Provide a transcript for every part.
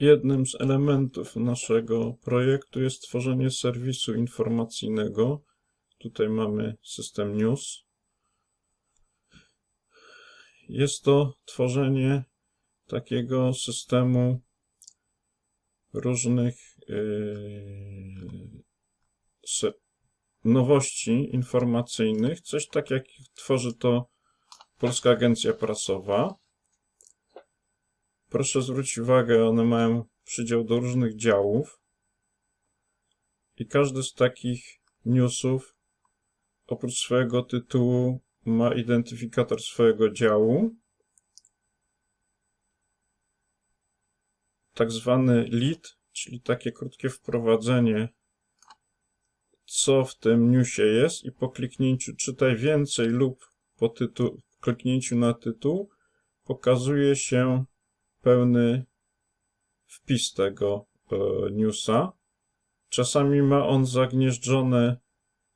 Jednym z elementów naszego projektu jest tworzenie serwisu informacyjnego. Tutaj mamy system news. Jest to tworzenie takiego systemu różnych yy, nowości informacyjnych, coś tak jak tworzy to Polska Agencja Prasowa. Proszę zwrócić uwagę, one mają przydział do różnych działów i każdy z takich newsów oprócz swojego tytułu ma identyfikator swojego działu. Tak zwany lead, czyli takie krótkie wprowadzenie, co w tym newsie jest i po kliknięciu czytaj więcej lub po kliknięciu na tytuł pokazuje się pełny wpis tego e, newsa. Czasami ma on zagnieżdżone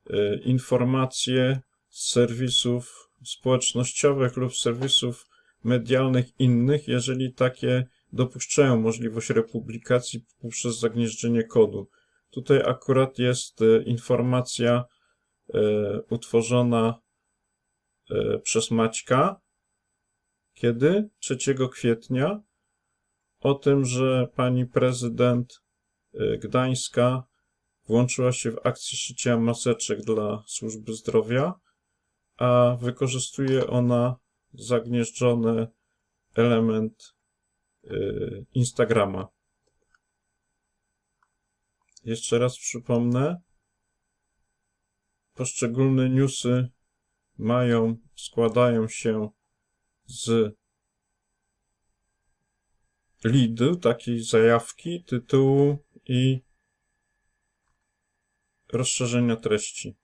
e, informacje z serwisów społecznościowych lub serwisów medialnych innych, jeżeli takie dopuszczają możliwość republikacji poprzez zagnieżdżenie kodu. Tutaj akurat jest e, informacja utworzona przez Maćka. Kiedy? 3 kwietnia. O tym, że pani prezydent e, Gdańska włączyła się w akcję szycia maseczek dla służby zdrowia, a wykorzystuje ona zagnieżdżony element e, Instagrama. Jeszcze raz przypomnę. Poszczególne newsy mają, składają się z leadu, takiej zajawki, tytułu i rozszerzenia treści.